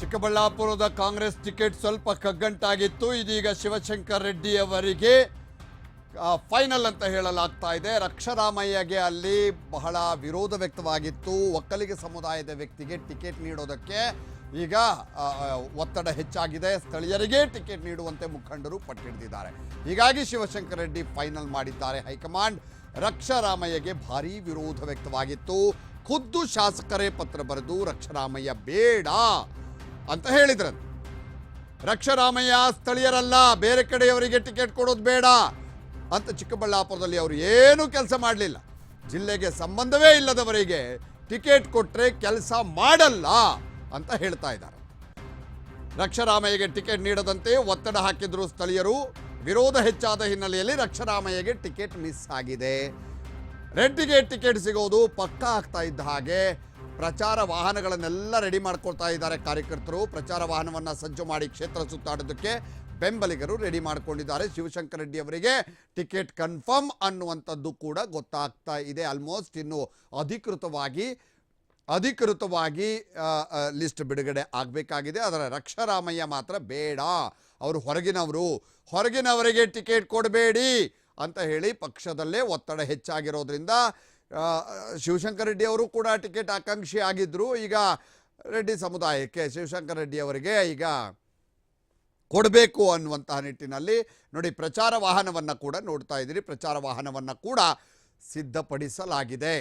ಚಿಕ್ಕಬಳ್ಳಾಪುರದ ಕಾಂಗ್ರೆಸ್ ಟಿಕೆಟ್ ಸ್ವಲ್ಪ ಕಗ್ಗಂಟಾಗಿತ್ತು. ಇದೀಗ ಶಿವಶಂಕರ್ ರೆಡ್ಡಿ ಅವರಿಗೆ ಫೈನಲ್ ಅಂತ ಹೇಳಲಾಗ್ತಾ ಇದೆ. ರಕ್ಷರಾಮಯ್ಯಗೆ ಅಲ್ಲಿ ಬಹಳ ವಿರೋಧ ವ್ಯಕ್ತವಾಗಿತ್ತು. ಒಕ್ಕಲಿಗ ಸಮುದಾಯದ ವ್ಯಕ್ತಿಗೆ ಟಿಕೆಟ್ ನೀಡೋದಕ್ಕೆ ಈಗ ಒತ್ತಡ ಹೆಚ್ಚಾಗಿದೆ. ಸ್ಥಳೀಯರಿಗೆ ಟಿಕೆಟ್ ನೀಡುವಂತೆ ಮುಖಂಡರು ಪಟ್ಟಿಡಿದಿದ್ದಾರೆ. ಹೀಗಾಗಿ ಶಿವಶಂಕರ್ ರೆಡ್ಡಿ ಫೈನಲ್ ಮಾಡಿದ್ದಾರೆ ಹೈಕಮಾಂಡ್. ರಕ್ಷರಾಮಯ್ಯಗೆ ಭಾರೀ ವಿರೋಧ ವ್ಯಕ್ತವಾಗಿತ್ತು. ಖುದ್ದು ಶಾಸಕರೇ ಪತ್ರ ಬರೆದು, ರಕ್ಷರಾಮಯ್ಯ ಬೇಡ ಅಂತ ಹೇಳಿದ್ರಂತೆ. ರಕ್ಷರಾಮಯ್ಯ ಸ್ಥಳೀಯರಲ್ಲ, ಬೇರೆ ಕಡೆಯವರಿಗೆ ಟಿಕೆಟ್ ಕೊಡೋದು ಬೇಡ ಅಂತ ಚಿಕ್ಕಬಳ್ಳಾಪುರದಲ್ಲಿ ಅವರು ಏನೂ ಕೆಲಸ ಮಾಡಲಿಲ್ಲ. ಜಿಲ್ಲೆಗೆ ಸಂಬಂಧವೇ ಇಲ್ಲದವರಿಗೆ ಟಿಕೆಟ್ ಕೊಟ್ಟರೆ ಕೆಲಸ ಮಾಡಲ್ಲ ಅಂತ ಹೇಳ್ತಾ ಇದ್ದಾರೆ. ರಕ್ಷರಾಮಯ್ಯಗೆ ಟಿಕೆಟ್ ನೀಡದಂತೆ ಒತ್ತಡ ಹಾಕಿದ್ರು ಸ್ಥಳೀಯರು. ವಿರೋಧ ಹೆಚ್ಚಾದ ಹಿನ್ನೆಲೆಯಲ್ಲಿ ರಕ್ಷರಾಮಯ್ಯಗೆ ಟಿಕೆಟ್ ಮಿಸ್ ಆಗಿದೆ. ರೆಡ್ಡಿಗೆ ಟಿಕೆಟ್ ಸಿಗೋದು ಪಕ್ಕಾ ಆಗ್ತಾ ಇದ್ದ ಹಾಗೆ ಪ್ರಚಾರ ವಾಹನಗಳನ್ನೆಲ್ಲ ರೆಡಿ ಮಾಡ್ಕೊಳ್ತಾ ಇದ್ದಾರೆ ಕಾರ್ಯಕರ್ತರು. ಪ್ರಚಾರ ವಾಹನವನ್ನು ಸಜ್ಜು ಮಾಡಿ ಕ್ಷೇತ್ರ ಸುತ್ತಾಡೋದಕ್ಕೆ ಬೆಂಬಲಿಗರು ರೆಡಿ ಮಾಡ್ಕೊಂಡಿದ್ದಾರೆ. ಶಿವಶಂಕರ ರೆಡ್ಡಿ ಅವರಿಗೆ ಟಿಕೆಟ್ ಕನ್ಫರ್ಮ್ ಅನ್ನುವಂಥದ್ದು ಕೂಡ ಗೊತ್ತಾಗ್ತಾ ಇದೆ. ಆಲ್ಮೋಸ್ಟ್ ಇನ್ನು ಅಧಿಕೃತವಾಗಿ ಅಧಿಕೃತವಾಗಿ ಲಿಸ್ಟ್ ಬಿಡುಗಡೆ ಆಗಬೇಕಾಗಿದೆ. ಅದರ ರಕ್ಷರಾಮಯ್ಯ ಮಾತ್ರ ಬೇಡ. ಅವರು ಹೊರಗಿನವರು. ಹೊರಗಿನವರಿಗೆ ಟಿಕೆಟ್ ಕೊಡಬೇಡಿ ಅಂತ ಹೇಳಿ ಪಕ್ಷದಲ್ಲೇ ಒತ್ತಡ ಹೆಚ್ಚಾಗಿರೋದ್ರಿಂದ ಶಿವಶಂಕರ್ ರೆಡ್ಡಿ ಅವರು ಕೂಡ ಟಿಕೆಟ್ ಆಕಾಂಕ್ಷಿ ಆಗಿದ್ದರು ಈಗ ರೆಡ್ಡಿ ಸಮುದಾಯಕ್ಕೆ ಶಿವಶಂಕರ್ ರೆಡ್ಡಿ ಅವರಿಗೆ ಈಗ ಕೊಡಬೇಕು ಅನ್ನುವಂತಹ ನಿಟ್ಟಿನಲ್ಲಿ ನೋಡಿ ಪ್ರಚಾರ ವಾಹನವನ್ನು ಕೂಡ ನೋಡ್ತಾ ಇದ್ದೀರಿ. ಪ್ರಚಾರ ವಾಹನವನ್ನು ಕೂಡ ಸಿದ್ಧಪಡಿಸಲಾಗಿದೆ.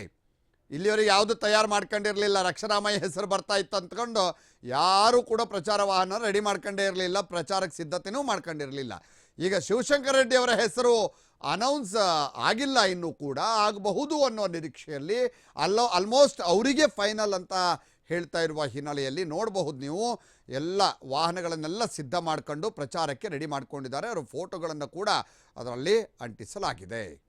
ಇಲ್ಲಿವರೆಗೆ ಯಾವುದು ತಯಾರು ಮಾಡ್ಕೊಂಡಿರಲಿಲ್ಲ. ರಕ್ಷರಾಮಯ್ಯ ಹೆಸರು ಬರ್ತಾ ಇತ್ತು ಅಂದ್ಕೊಂಡು ಯಾರೂ ಕೂಡ ಪ್ರಚಾರ ವಾಹನ ರೆಡಿ ಮಾಡ್ಕೊಂಡೇ ಇರಲಿಲ್ಲ. ಪ್ರಚಾರಕ್ಕೆ ಸಿದ್ಧತೆನೂ ಮಾಡ್ಕೊಂಡಿರಲಿಲ್ಲ. ಈಗ ಶಿವಶಂಕರ ರೆಡ್ಡಿ ಅವರ ಹೆಸರು ಅನೌನ್ಸ್ ಆಗಿಲ್ಲ ಇನ್ನೂ ಕೂಡ, ಆಗಬಹುದು ಅನ್ನೋ ನಿರೀಕ್ಷೆಯಲ್ಲಿ ಅಲ್ಲೋ ಆಲ್ಮೋಸ್ಟ್ ಅವರಿಗೆ ಫೈನಲ್ ಅಂತ ಹೇಳ್ತಾ ಇರುವ ಹಿನ್ನೆಲೆಯಲ್ಲಿ ನೋಡಬಹುದು ನೀವು. ಎಲ್ಲ ವಾಹನಗಳನ್ನೆಲ್ಲ ಸಿದ್ಧ ಮಾಡ್ಕೊಂಡು ಪ್ರಚಾರಕ್ಕೆ ರೆಡಿ ಮಾಡ್ಕೊಂಡಿದ್ದಾರೆ. ಅವರ ಫೋಟೋಗಳನ್ನು ಕೂಡ ಅದರಲ್ಲಿ ಅಂಟಿಸಲಾಗಿದೆ.